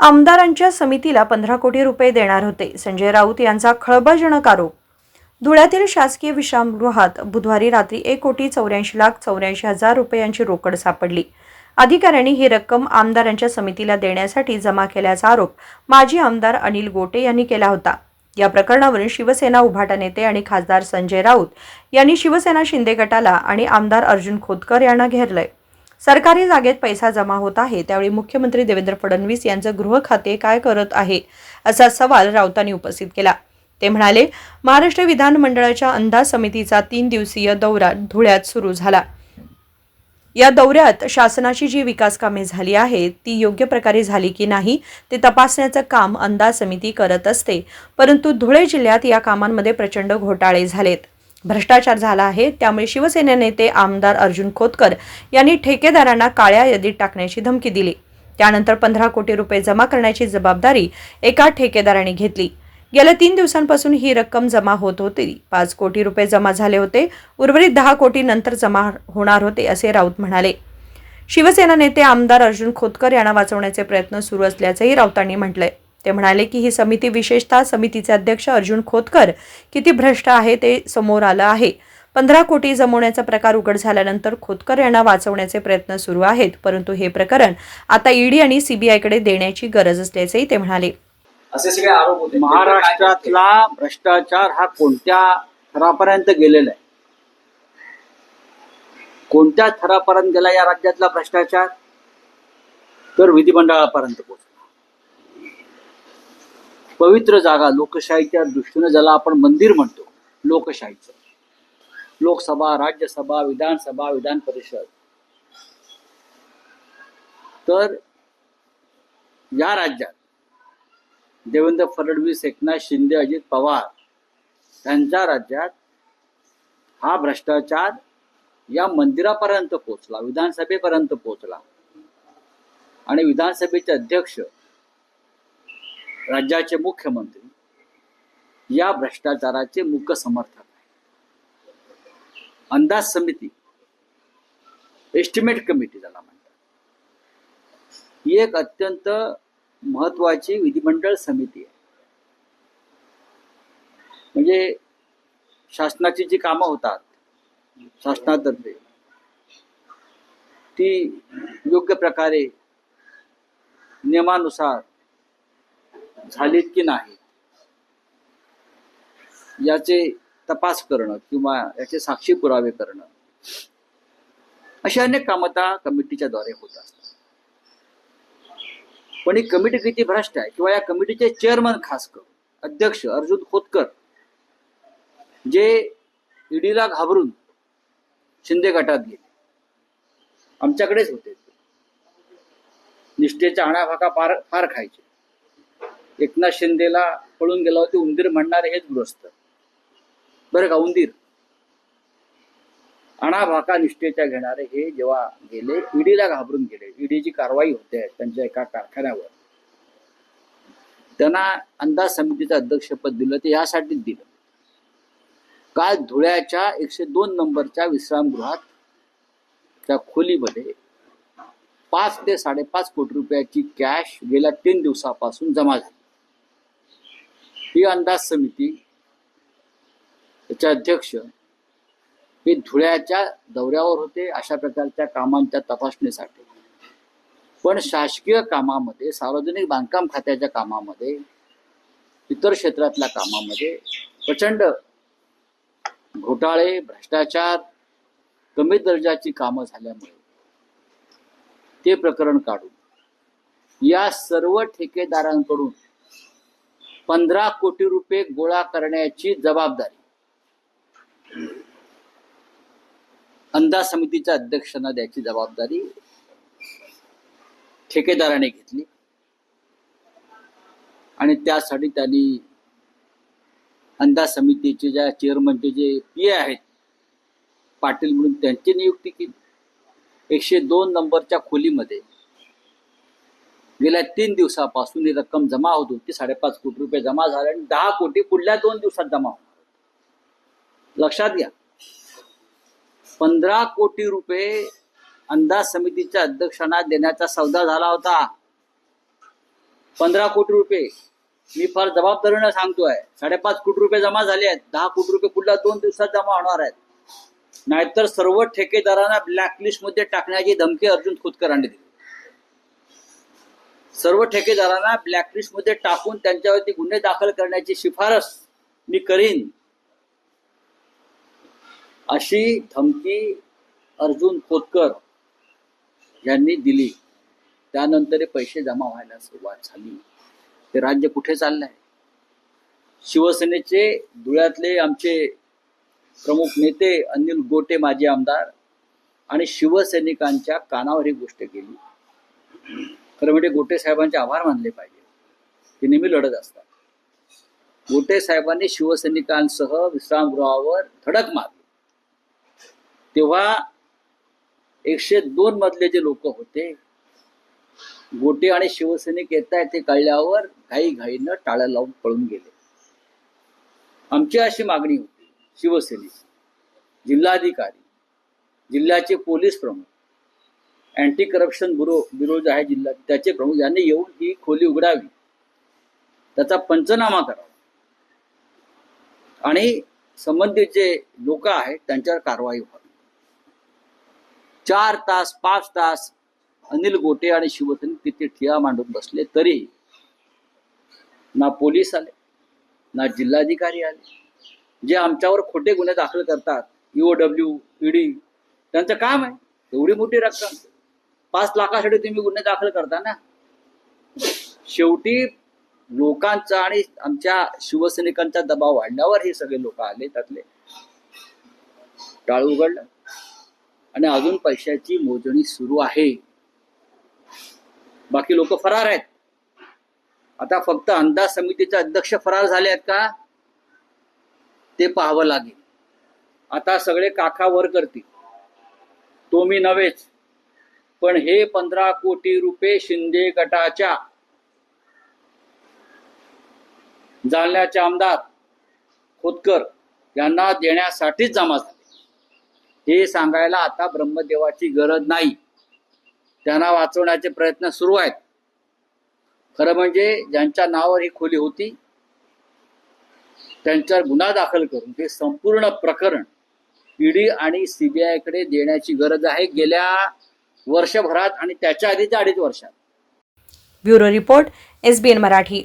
आमदारांच्या समितीला पंधरा कोटी रुपये देणार होते. संजय राऊत यांचा खळबळजनक आरोप. धुळ्यातील शासकीय विश्रामगृहात बुधवारी रात्री एक कोटी चौऱ्याऐंशी लाख चौऱ्याऐंशी हजार रुपयांची रोकड सापडली. अधिकाऱ्यांनी ही रक्कम आमदारांच्या समितीला देण्यासाठी जमा केल्याचा आरोप माजी आमदार अनिल गोटे यांनी केला होता. या प्रकरणावरून शिवसेना उभाटा नेते आणि खासदार संजय राऊत यांनी शिवसेना शिंदे गटाला आणि आमदार अर्जुन खोतकर यांना घेरलंय. सरकारी जागेत पैसा जमा होत आहे त्यावेळी मुख्यमंत्री देवेंद्र फडणवीस यांचं गृह खाते काय करत आहे असा सवाल राऊतांनी उपस्थित केला. ते म्हणाले महाराष्ट्र विधानमंडळाच्या अंदाज समितीचा तीन दिवसीय दौरा धुळ्यात सुरू झाला. या दौऱ्यात शासनाची जी विकास कामे झाली आहेत ती योग्य प्रकारे झाली की नाही ते तपासण्याचं काम अंदाज समिती करत असते. परंतु धुळे जिल्ह्यात या कामांमध्ये प्रचंड घोटाळे झालेत. भ्रष्टाचार झाला आहे. त्यामुळे शिवसेना नेते आमदार अर्जुन खोतकर यांनी ठेकेदारांना काळ्या यादीत टाकण्याची धमकी दिली. त्यानंतर पंधरा कोटी रुपये जमा करण्याची जबाबदारी एका ठेकेदाराने घेतली. गेल्या तीन दिवसांपासून ही रक्कम जमा होत होती. पाच कोटी रुपये जमा झाले होते. उर्वरित दहा कोटी नंतर जमा होणार होते असे राऊत म्हणाले. शिवसेना नेते आमदार अर्जुन खोतकर यांना वाचवण्याचे प्रयत्न सुरू असल्याचंही राऊतांनी म्हटलंय. ते म्हणाले की ही समिती विशेषतः समितीचे अध्यक्ष अर्जुन खोतकर किती भ्रष्ट आहे ते समोर आलं आहे. पंधरा कोटी जमवण्याचा प्रकार उघड झाल्यानंतर खोतकर यांना वाचवण्याचे प्रयत्न सुरू आहेत परंतु हे प्रकरण आता ईडी आणि सीबीआयकडे देण्याची गरज असल्याचंही ते म्हणाले. असे सगळे आरोप होते. महाराष्ट्रातला भ्रष्टाचार हा कोणत्या थरापर्यंत गेलेला आहे? कोणत्या थरापर्यंत गेला या राज्यातला भ्रष्टाचार? तर विधिमंडळापर्यंत पोहोचला. पवित्र जागा लोकशाहीच्या दृष्टीनं ज्याला आपण मंदिर म्हणतो लोकशाहीचं. लोकसभा राज्यसभा विधानसभा विधान परिषद. तर या राज्यात देवेंद्र फडणवीस एकनाथ शिंदे अजित पवार त्यांच्या राज्यात हा भ्रष्टाचार या मंदिरापर्यंत पोहोचला विधानसभेपर्यंत पोहोचला. आणि विधानसभेचे अध्यक्ष राज्याचे मुख्यमंत्री या भ्रष्टाचाराचे मुख्य समर्थक आहे अंदाज समिती एस्टिमेट कमिटी ज्याला म्हणतात. ही एक अत्यंत महत्वाची विधिमंडळ समिती आहे. म्हणजे शासनाची जी कामं होतात शासनातर्फे ती योग्य प्रकारे नियमानुसार झालीत की नाही याचे तपास करणं किंवा याचे साक्षी पुरावे करणं अशी अनेक कामं त्या कमिटीच्या द्वारे होत असतात. पण ही कमिटी किती भ्रष्ट आहे किंवा या कमिटीचे चेअरमन खास करून अध्यक्ष अर्जुन खोतकर जे ईडीला घाबरून शिंदे गटात गेले आमच्याकडेच होते. निष्ठेच्या आणाभाका फार फार खायचे. एकनाथ शिंदेला पळून गेला होते उंदीर म्हणणारे हेच गृहस्थ. बरं का उंदीर? अणाभाका निष्ठेच्या घेणारे हे जेव्हा गेले ईडीला घाबरून गेले. ईडीची कारवाई होते त्यांच्या एका कारखान्यावर. त्यांना अंदाज समितीचं अध्यक्षपद दिलं ते यासाठीच दिलं. काल धुळ्याच्या एकशे दोन नंबरच्या विश्रामगृहात त्या खोलीमध्ये पाच ते साडेपाच कोटी रुपयाची कॅश गेल्या तीन दिवसापासून जमा झाली. ही अंदाज समिती त्याचे अध्यक्ष हे धुळ्याच्या दौऱ्यावर होते अशा प्रकारच्या कामांच्या तपासणीसाठी. पण शासकीय कामामध्ये सार्वजनिक बांधकाम खात्याच्या कामामध्ये इतर क्षेत्रातल्या कामामध्ये प्रचंड घोटाळे भ्रष्टाचार कमी दर्जाची कामं झाल्यामुळे ते प्रकरण काढून या सर्व ठेकेदारांकडून पंधरा कोटी रुपये गोळा करण्याची जबाबदारी. अंदाज समितीच्या अध्यक्षांना द्यायची जबाबदारी. ठेकेदाराने घेतली. आणि त्यासाठी त्यांनी अंदाज समितीचे ज्या चेअरमनचे जे पी आहेत पाटील म्हणून त्यांची नियुक्ती केली. एकशे दोन नंबरच्या खोलीमध्ये गेल्या तीन दिवसापासून ही रक्कम जमा होत होती साडेपाच कोटी रुपये जमा झाले आणि दहा कोटी पुढल्या दोन दिवसात जमा होणार लक्षात घ्या. पंधरा कोटी रुपये अंदाज समितीच्या अध्यक्षांना देण्याचा सौदा झाला होता. पंधरा कोटी रुपये. मी फार जबाबदारीनं सांगतोय साडेपाच कोटी रुपये जमा झाले आहेत दहा कोटी रुपये पुढल्या दोन दिवसात जमा होणार आहेत. नाहीतर सर्व ठेकेदारांना ब्लॅकलिस्टमध्ये टाकण्याची धमकी अर्जुन खोतकरांनी दिली. सर्व ठेकेदारांना ब्लॅकलिस्टमध्ये टाकून त्यांच्यावरती गुन्हे दाखल करण्याची शिफारस मी करीन. अशी धमकी अर्जुन खोतकर यांनी दिली. त्यानंतर पैसे जमा व्हायला सुरुवात झाली. ते राज्य कुठे चाललंय? शिवसेनेचे धुळ्यातले आमचे प्रमुख नेते अनिल गोटे माजी आमदार आणि शिवसैनिकांच्या कानावर ही गोष्ट गेली. खरं म्हणजे गोटे साहेबांचे आभार मानले पाहिजे. ते नेहमी लढत असतात. गोटे साहेबांनी शिवसैनिकांसह विश्रामगृहावर धडक मारली. तेव्हा एकशे दोन मधले जे लोक होते गोटे आणि शिवसैनिक येत आहेत ते कळल्यावर घाई घाईनं टाळ्या लावून पळून गेले. आमची अशी मागणी होती शिवसेनेची जिल्हाधिकारी जिल्ह्याचे पोलीस प्रमुख अँटी करप्शन ब्युरो ब्युरो जे आहे जिल्हा त्याचे प्रमुख यांनी येऊन ही खोली उघडावी. त्याचा पंचनामा करावा. आणि संबंधित जे लोक आहेत त्यांच्यावर कारवाई व्हावी. चार तास पाच तास अनिल गोटे आणि शिवसेने तिथे ठिया मांडून बसले तरी ना पोलीस आले ना जिल्हाधिकारी आले. जे आमच्यावर खोटे गुन्हे दाखल करतात ईओडब्ल्यू ईडी त्यांचं काम आहे एवढी मोठी रक्कम. पाच लाखासाठी तुम्ही गुन्हे दाखल करता ना? शेवटी लोकांचा आणि आमच्या शिवसैनिकांचा दबाव वाढल्यावर हे सगळे लोक आले त्यातले. टाळ उघडलं. आणि अजून पैशाची मोजणी सुरू आहे. बाकी लोक फरार आहेत. आता फक्त अंदाज समितीचे अध्यक्ष फरार झाले आहेत का? ते पाहावं लागेल. आता सगळे काका वर करतील. तो मी नव्हेच. पण हे पंधरा कोटी रुपये शिंदे गटाच्या जालन्याचे आमदार खोतकर यांना देण्यासाठीच जमा झाले. हे सांगायला आता ब्रह्मदेवाची गरज नाही. त्यांना वाचवण्याचे प्रयत्न सुरू आहेत. खरं म्हणजे ज्यांच्या नावावर ही खोली होती त्यांच्यावर गुन्हा दाखल करून ते संपूर्ण प्रकरण ईडी आणि सीबीआयकडे देण्याची गरज आहे. गेल्या वर्षभरात आणि त्याच्या आधीच्या अडीच वर्षात. Bureau report SBN Marathi.